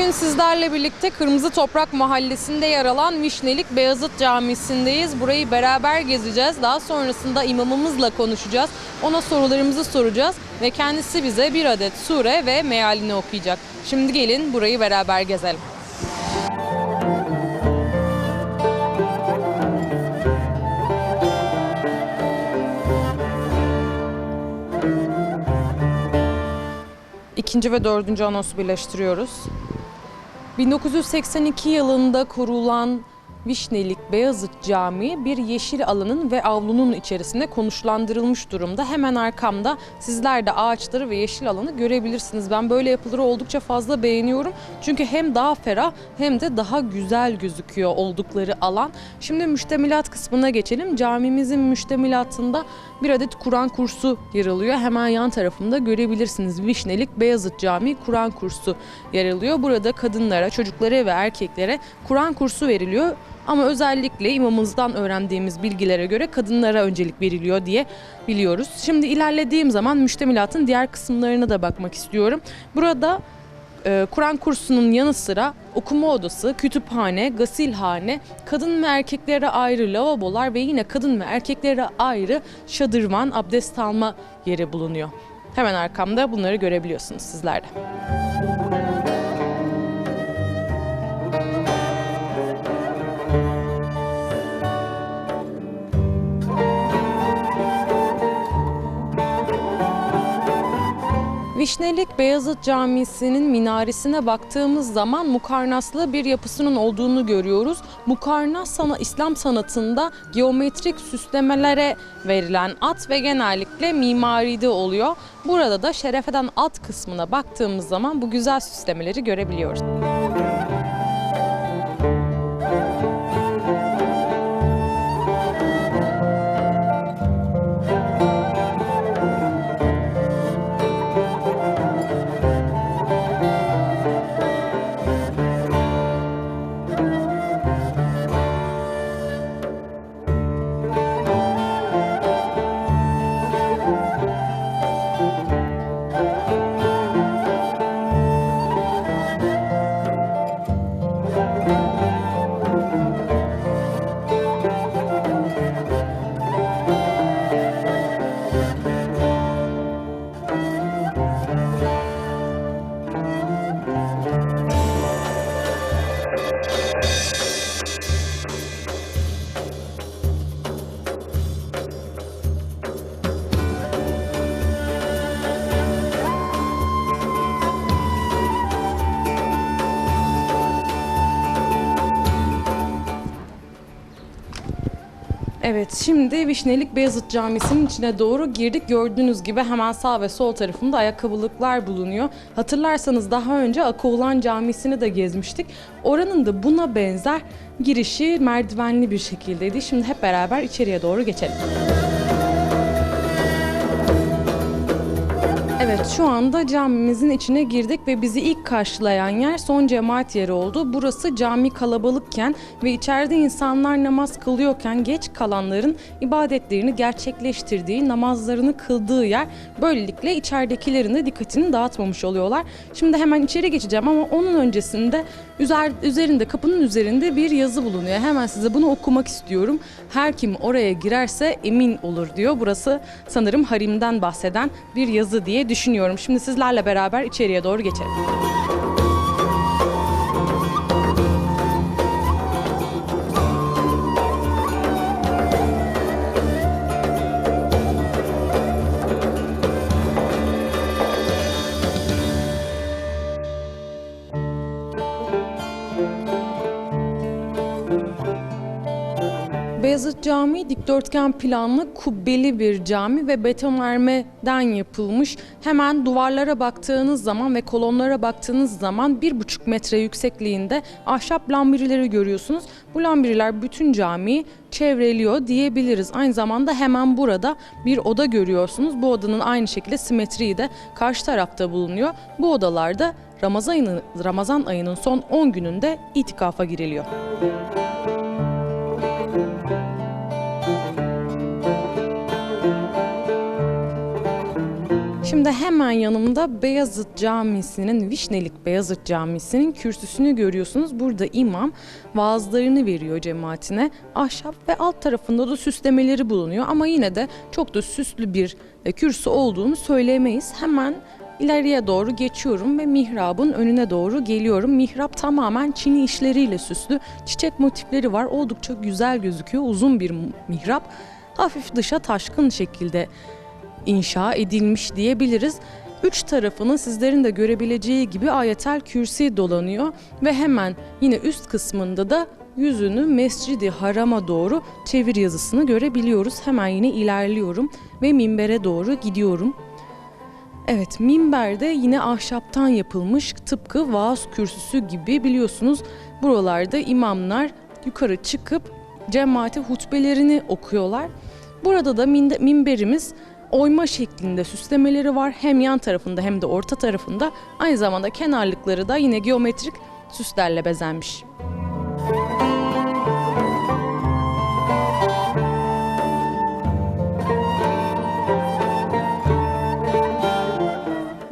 sizlerle birlikte Kırmızı Toprak Mahallesi'nde yer alan Vişnelik Beyazıt Camisi'ndeyiz. Burayı beraber gezeceğiz. Daha sonrasında imamımızla konuşacağız. Ona sorularımızı soracağız ve kendisi bize bir adet sure ve mealini okuyacak. Şimdi gelin burayı beraber gezelim. İkinci ve dördüncü anonsu birleştiriyoruz. 1982 yılında kurulan Vişnelik Beyazıt Camii bir yeşil alanın ve avlunun içerisinde konuşlandırılmış durumda. Hemen arkamda sizler de ağaçları ve yeşil alanı görebilirsiniz. Ben böyle yapıları oldukça fazla beğeniyorum. Çünkü hem daha ferah hem de daha güzel gözüküyor oldukları alan. Şimdi müştemilat kısmına geçelim. Camimizin müştemilatında bir adet Kur'an kursu yer alıyor. Hemen yan tarafında görebilirsiniz. Vişnelik Beyazıt Camii Kur'an kursu yer alıyor. Burada kadınlara, çocuklara ve erkeklere Kur'an kursu veriliyor. Ama özellikle imamımızdan öğrendiğimiz bilgilere göre kadınlara öncelik veriliyor diye biliyoruz. Şimdi ilerlediğim zaman müştemilatın diğer kısımlarına da bakmak istiyorum. Burada e, Kur'an kursunun yanı sıra okuma odası, kütüphane, gasilhane, kadın ve erkeklere ayrı lavabolar ve yine kadın ve erkeklere ayrı şadırvan, abdest alma yeri bulunuyor. Hemen arkamda bunları görebiliyorsunuz sizler de. Vişnelik Beyazıt Camisi'nin minaresine baktığımız zaman mukarnaslı bir yapısının olduğunu görüyoruz. Mukarnas sana İslam sanatında geometrik süslemelere verilen at ve genellikle mimaride oluyor. Burada da şerefeden at kısmına baktığımız zaman bu güzel süslemeleri görebiliyoruz. Evet şimdi Vişnelik Beyazıt Camisi'nin içine doğru girdik. Gördüğünüz gibi hemen sağ ve sol tarafında ayakkabılıklar bulunuyor. Hatırlarsanız daha önce Akoğlan Camisi'ni de gezmiştik. Oranın da buna benzer girişi merdivenli bir şekildeydi. Şimdi hep beraber içeriye doğru geçelim. Evet şu anda camimizin içine girdik ve bizi ilk karşılayan yer son cemaat yeri oldu. Burası cami kalabalıkken ve içeride insanlar namaz kılıyorken geç kalanların ibadetlerini gerçekleştirdiği, namazlarını kıldığı yer. Böylelikle içeridekilerin de dikkatini dağıtmamış oluyorlar. Şimdi hemen içeri geçeceğim ama onun öncesinde üzer, üzerinde kapının üzerinde bir yazı bulunuyor. Hemen size bunu okumak istiyorum. Her kim oraya girerse emin olur diyor. Burası sanırım harimden bahseden bir yazı diye düşünüyorum. Şimdi sizlerle beraber içeriye doğru geçelim. Camii dikdörtgen planlı kubbeli bir cami ve betonarmeden yapılmış. Hemen duvarlara baktığınız zaman ve kolonlara baktığınız zaman bir buçuk metre yüksekliğinde ahşap lambirileri görüyorsunuz. Bu lambiriler bütün camiyi çevreliyor diyebiliriz. Aynı zamanda hemen burada bir oda görüyorsunuz. Bu odanın aynı şekilde simetriği de karşı tarafta bulunuyor. Bu odalarda Ramazan ayının, Ramazan ayının son 10 gününde itikafa giriliyor. Şimdi hemen yanımda Beyazıt Camisi'nin, Vişnelik Beyazıt Camisi'nin kürsüsünü görüyorsunuz. Burada imam vaazlarını veriyor cemaatine. Ahşap ve alt tarafında da süslemeleri bulunuyor ama yine de çok da süslü bir e, kürsü olduğunu söyleyemeyiz. Hemen ileriye doğru geçiyorum ve mihrabın önüne doğru geliyorum. Mihrap tamamen çini işleriyle süslü. Çiçek motifleri var. Oldukça güzel gözüküyor. Uzun bir mihrap. Hafif dışa taşkın şekilde inşa edilmiş diyebiliriz. Üç tarafının sizlerin de görebileceği gibi ayetel kürsi dolanıyor ve hemen yine üst kısmında da yüzünü Mescidi Haram'a doğru çevir yazısını görebiliyoruz. Hemen yine ilerliyorum ve minbere doğru gidiyorum. Evet minberde yine ahşaptan yapılmış tıpkı vaaz kürsüsü gibi biliyorsunuz buralarda imamlar yukarı çıkıp cemaate hutbelerini okuyorlar. Burada da minberimiz oyma şeklinde süslemeleri var. Hem yan tarafında hem de orta tarafında. Aynı zamanda kenarlıkları da yine geometrik süslerle bezenmiş.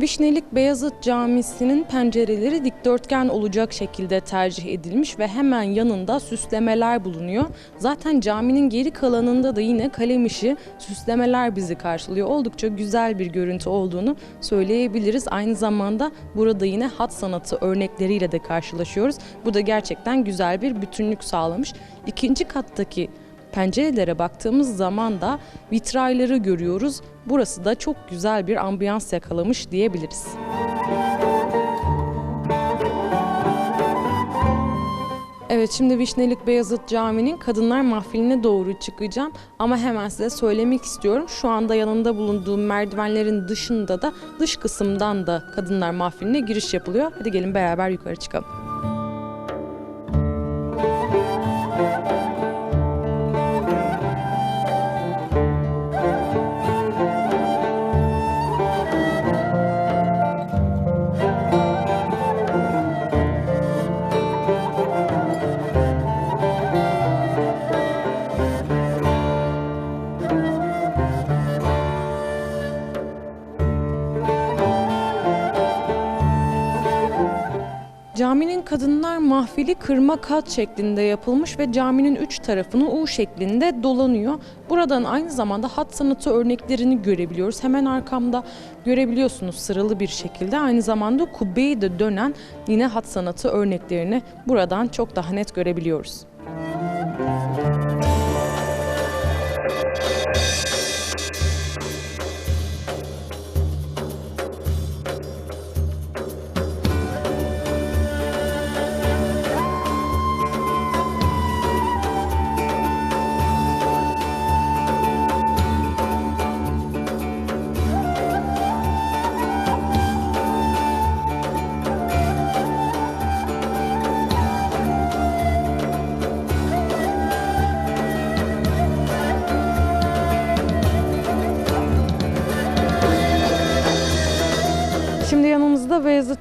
Vişnelik Beyazıt Camisi'nin pencereleri dikdörtgen olacak şekilde tercih edilmiş ve hemen yanında süslemeler bulunuyor. Zaten caminin geri kalanında da yine kalem işi süslemeler bizi karşılıyor. Oldukça güzel bir görüntü olduğunu söyleyebiliriz. Aynı zamanda burada yine hat sanatı örnekleriyle de karşılaşıyoruz. Bu da gerçekten güzel bir bütünlük sağlamış. İkinci kattaki pencerelere baktığımız zaman da vitrayları görüyoruz. Burası da çok güzel bir ambiyans yakalamış diyebiliriz. Evet şimdi Vişnelik Beyazıt Camii'nin Kadınlar Mahfili'ne doğru çıkacağım. Ama hemen size söylemek istiyorum. Şu anda yanında bulunduğum merdivenlerin dışında da dış kısımdan da Kadınlar Mahfili'ne giriş yapılıyor. Hadi gelin beraber yukarı çıkalım. Mahfili kırma kat şeklinde yapılmış ve caminin üç tarafını U şeklinde dolanıyor. Buradan aynı zamanda hat sanatı örneklerini görebiliyoruz. Hemen arkamda görebiliyorsunuz sıralı bir şekilde. Aynı zamanda kubbeyi de dönen yine hat sanatı örneklerini buradan çok daha net görebiliyoruz.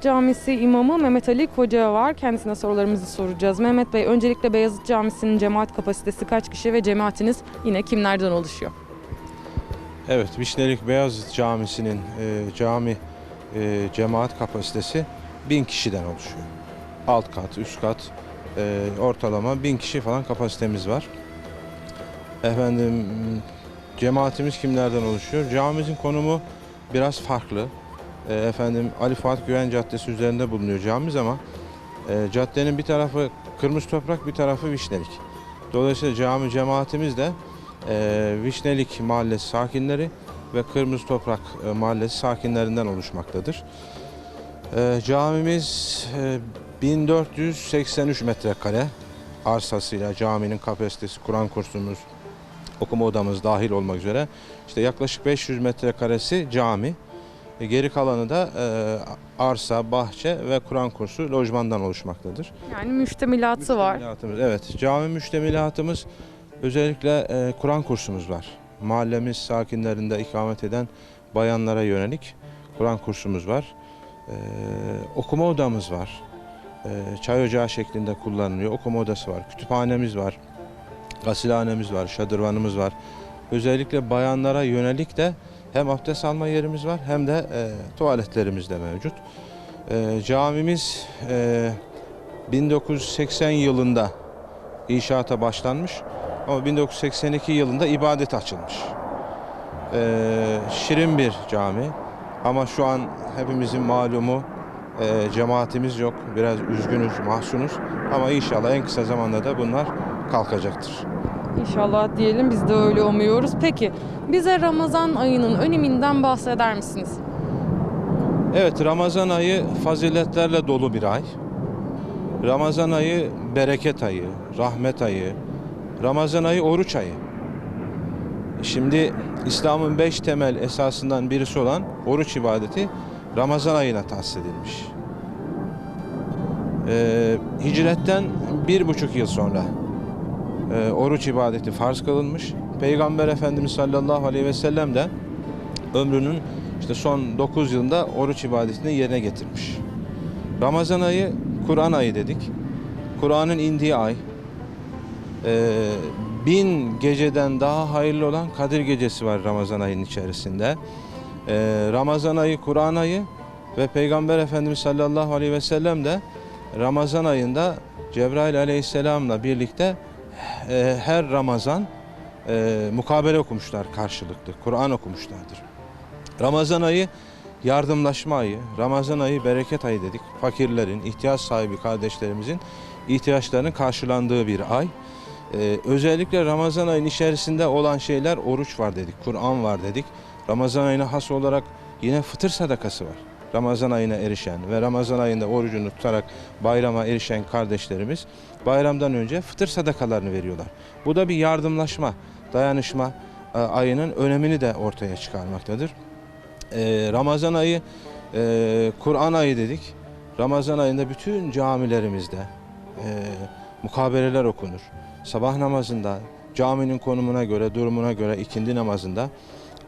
Camisi imamı Mehmet Ali Koca var. Kendisine sorularımızı soracağız. Mehmet Bey öncelikle Beyazıt Camisi'nin cemaat kapasitesi kaç kişi ve cemaatiniz yine kimlerden oluşuyor? Evet, Vişnelik Beyazıt Camisi'nin e, cami e, cemaat kapasitesi bin kişiden oluşuyor. Alt kat, üst kat e, ortalama bin kişi falan kapasitemiz var. Efendim cemaatimiz kimlerden oluşuyor? Camimizin konumu biraz farklı. E, efendim Ali Fuat Güven Caddesi üzerinde bulunuyor camimiz ama e, caddenin bir tarafı kırmızı toprak, bir tarafı Vişnelik. Dolayısıyla cami cemaatimiz de e, Vişnelik Mahallesi sakinleri ve Kırmızı Toprak e, Mahallesi sakinlerinden oluşmaktadır. E, camimiz e, 1483 metrekare arsasıyla caminin kapasitesi, Kur'an kursumuz, okuma odamız dahil olmak üzere işte yaklaşık 500 metrekaresi cami. E, Geri kalanı da e, arsa, bahçe ve Kur'an kursu lojmandan oluşmaktadır. Yani müştemilatı var. Müştemilatımız, evet. Cami müştemilatımız özellikle e, Kur'an kursumuz var. Mahallemiz sakinlerinde ikamet eden bayanlara yönelik Kur'an kursumuz var. E, okuma odamız var. E, çay ocağı şeklinde kullanılıyor. Okuma odası var. Kütüphanemiz var. Gasilhanemiz var. Şadırvanımız var. Özellikle bayanlara yönelik de Hem abdest alma yerimiz var hem de e, tuvaletlerimiz de mevcut. E, camimiz e, 1980 yılında inşaata başlanmış ama 1982 yılında ibadet açılmış. E, şirin bir cami ama şu an hepimizin malumu e, cemaatimiz yok. Biraz üzgünüz, mahzunuz ama inşallah en kısa zamanda da bunlar kalkacaktır. İnşallah diyelim biz de öyle umuyoruz. Peki bize Ramazan ayının öneminden bahseder misiniz? Evet Ramazan ayı faziletlerle dolu bir ay. Ramazan ayı bereket ayı, rahmet ayı. Ramazan ayı oruç ayı. Şimdi İslam'ın beş temel esasından birisi olan oruç ibadeti Ramazan ayına tahsis edilmiş. Ee, hicretten bir buçuk yıl sonra e, oruç ibadeti farz kılınmış. Peygamber Efendimiz sallallahu aleyhi ve sellem de ömrünün işte son 9 yılında oruç ibadetini yerine getirmiş. Ramazan ayı Kur'an ayı dedik. Kur'an'ın indiği ay. Ee, bin geceden daha hayırlı olan Kadir gecesi var Ramazan ayının içerisinde. Ee, Ramazan ayı Kur'an ayı ve Peygamber Efendimiz sallallahu aleyhi ve sellem de Ramazan ayında Cebrail aleyhisselamla birlikte e, her Ramazan e, mukabele okumuşlar karşılıklı. Kur'an okumuşlardır. Ramazan ayı yardımlaşma ayı, Ramazan ayı bereket ayı dedik. Fakirlerin, ihtiyaç sahibi kardeşlerimizin ihtiyaçlarının karşılandığı bir ay. Ee, özellikle Ramazan ayının içerisinde olan şeyler oruç var dedik, Kur'an var dedik. Ramazan ayına has olarak yine fıtır sadakası var. Ramazan ayına erişen ve Ramazan ayında orucunu tutarak bayrama erişen kardeşlerimiz bayramdan önce fıtır sadakalarını veriyorlar. Bu da bir yardımlaşma, dayanışma e, ayının önemini de ortaya çıkarmaktadır. Ee, Ramazan ayı e, Kur'an ayı dedik. Ramazan ayında bütün camilerimizde e, mukabeleler okunur. Sabah namazında caminin konumuna göre, durumuna göre ikindi namazında.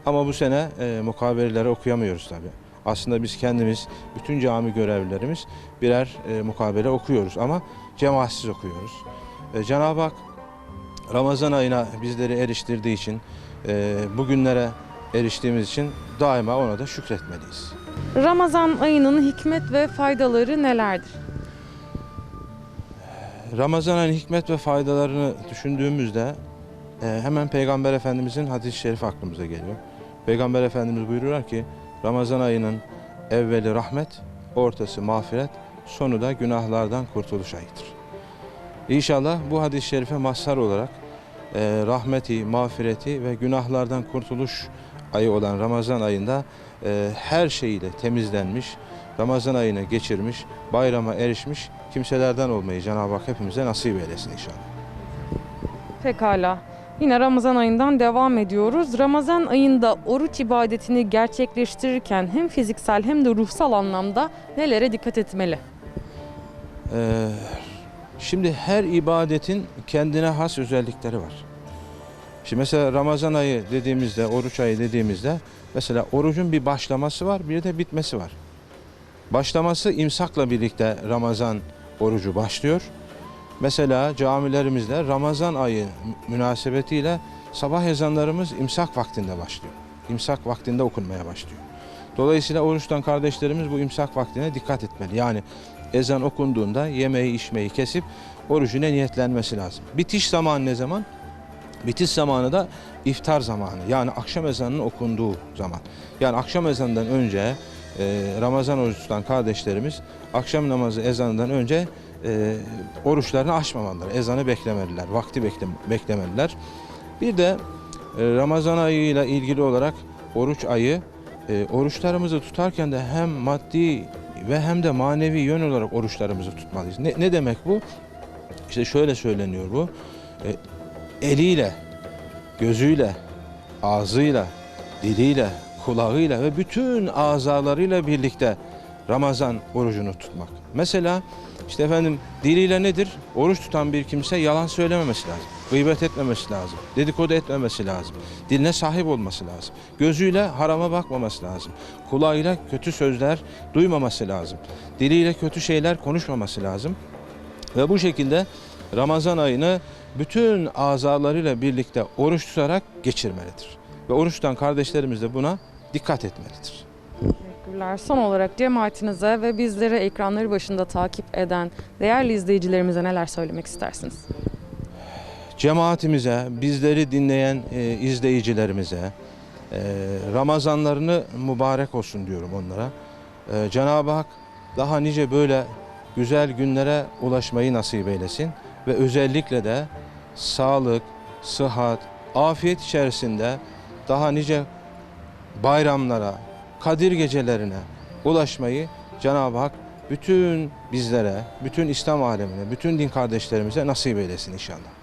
Ama bu sene e, mukabeleleri okuyamıyoruz tabi. Aslında biz kendimiz, bütün cami görevlilerimiz birer e, mukabele okuyoruz ama cemaatsiz okuyoruz. E, Cenab-ı Hak Ramazan ayına bizleri eriştirdiği için, e, bugünlere eriştiğimiz için daima ona da şükretmeliyiz. Ramazan ayının hikmet ve faydaları nelerdir? Ramazan ayının hikmet ve faydalarını düşündüğümüzde e, hemen Peygamber Efendimizin hadis-i şerifi aklımıza geliyor. Peygamber Efendimiz buyuruyorlar ki Ramazan ayının evveli rahmet, ortası mağfiret, sonu da günahlardan kurtuluş ayıdır. İnşallah bu hadis-i şerife mazhar olarak e, rahmeti, mağfireti ve günahlardan kurtuluş ayı olan Ramazan ayında e, her şeyiyle temizlenmiş, Ramazan ayını geçirmiş, bayrama erişmiş kimselerden olmayı Cenab-ı Hak hepimize nasip eylesin inşallah. Pekala. Yine Ramazan ayından devam ediyoruz. Ramazan ayında oruç ibadetini gerçekleştirirken hem fiziksel hem de ruhsal anlamda nelere dikkat etmeli? Ee, şimdi her ibadetin kendine has özellikleri var. Şimdi mesela Ramazan ayı dediğimizde, oruç ayı dediğimizde mesela orucun bir başlaması var, bir de bitmesi var. Başlaması imsakla birlikte Ramazan orucu başlıyor. Mesela camilerimizde Ramazan ayı münasebetiyle sabah ezanlarımız imsak vaktinde başlıyor. İmsak vaktinde okunmaya başlıyor. Dolayısıyla oruçtan kardeşlerimiz bu imsak vaktine dikkat etmeli. Yani ezan okunduğunda yemeği içmeyi kesip orucuna niyetlenmesi lazım. Bitiş zamanı ne zaman? Bitiş zamanı da iftar zamanı. Yani akşam ezanının okunduğu zaman. Yani akşam ezanından önce e, Ramazan oruç tutan kardeşlerimiz akşam namazı ezanından önce e, oruçlarını açmamalılar. Ezanı beklemeliler, vakti bekle, beklemeliler. Bir de e, Ramazan ayıyla ilgili olarak oruç ayı e, oruçlarımızı tutarken de hem maddi ve hem de manevi yön olarak oruçlarımızı tutmalıyız. Ne, ne demek bu? İşte şöyle söyleniyor bu. E, eliyle, gözüyle, ağzıyla, diliyle, kulağıyla ve bütün azalarıyla birlikte Ramazan orucunu tutmak. Mesela işte efendim diliyle nedir? Oruç tutan bir kimse yalan söylememesi lazım. Gıybet etmemesi lazım. Dedikodu etmemesi lazım. Diline sahip olması lazım. Gözüyle harama bakmaması lazım. Kulağıyla kötü sözler duymaması lazım. Diliyle kötü şeyler konuşmaması lazım. Ve bu şekilde Ramazan ayını bütün azalarıyla birlikte oruç tutarak geçirmelidir. Ve oruç tutan kardeşlerimiz de buna dikkat etmelidir. Teşekkürler. Son olarak cemaatinize ve bizleri ekranları başında takip eden değerli izleyicilerimize neler söylemek istersiniz? Cemaatimize, bizleri dinleyen e, izleyicilerimize e, Ramazanlarını mübarek olsun diyorum onlara. E, Cenab-ı Hak daha nice böyle güzel günlere ulaşmayı nasip eylesin ve özellikle de sağlık, sıhhat, afiyet içerisinde daha nice bayramlara, Kadir gecelerine ulaşmayı Cenab-ı Hak bütün bizlere, bütün İslam alemine, bütün din kardeşlerimize nasip eylesin inşallah.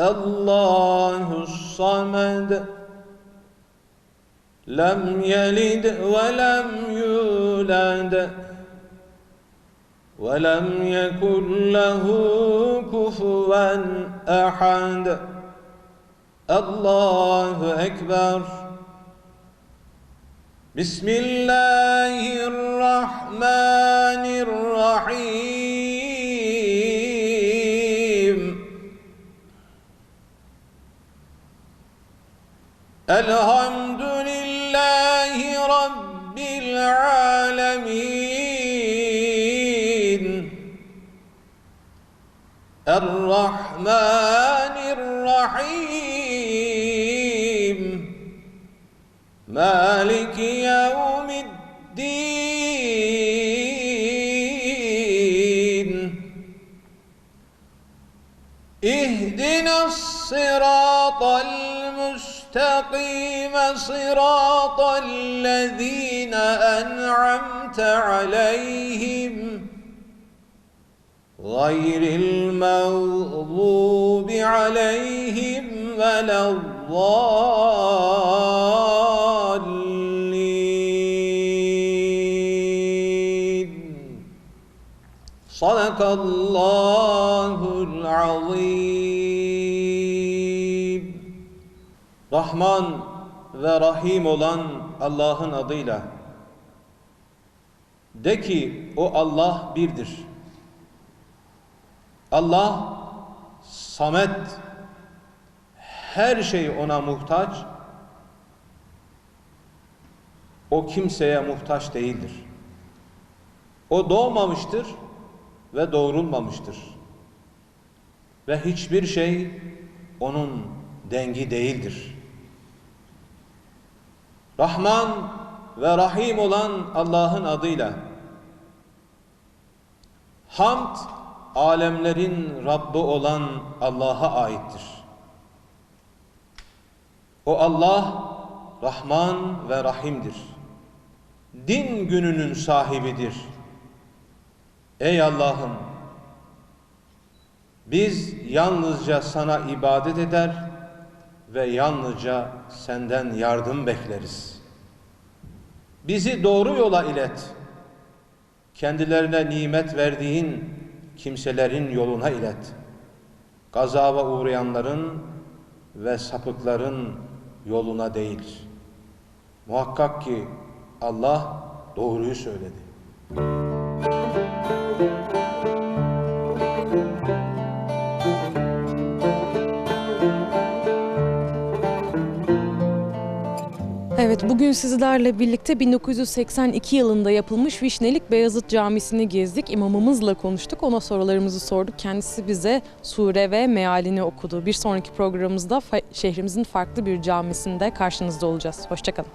الله الصمد لم يلد ولم يولد ولم يكن له كفوا أحد. الله أكبر. بسم الله الرحمن الرحيم. الحمد لله رب العالمين الرحمن الرحيم مالك يوم الدين اهدنا الصراط المستقيم صراط الذين أنعمت عليهم غير المغضوب عليهم ولا الضالين. صدق الله العظيم. Rahman ve Rahim olan Allah'ın adıyla de ki o Allah birdir. Allah samet her şey ona muhtaç o kimseye muhtaç değildir. O doğmamıştır ve doğrulmamıştır. Ve hiçbir şey onun dengi değildir. Rahman ve Rahim olan Allah'ın adıyla hamd alemlerin Rabbi olan Allah'a aittir. O Allah Rahman ve Rahim'dir. Din gününün sahibidir. Ey Allah'ım biz yalnızca sana ibadet eder ve yalnızca senden yardım bekleriz. Bizi doğru yola ilet. Kendilerine nimet verdiğin kimselerin yoluna ilet. Gazaba uğrayanların ve sapıkların yoluna değil. Muhakkak ki Allah doğruyu söyledi. Evet bugün sizlerle birlikte 1982 yılında yapılmış Vişnelik Beyazıt Camisi'ni gezdik. İmamımızla konuştuk. Ona sorularımızı sorduk. Kendisi bize sure ve mealini okudu. Bir sonraki programımızda şehrimizin farklı bir camisinde karşınızda olacağız. Hoşçakalın.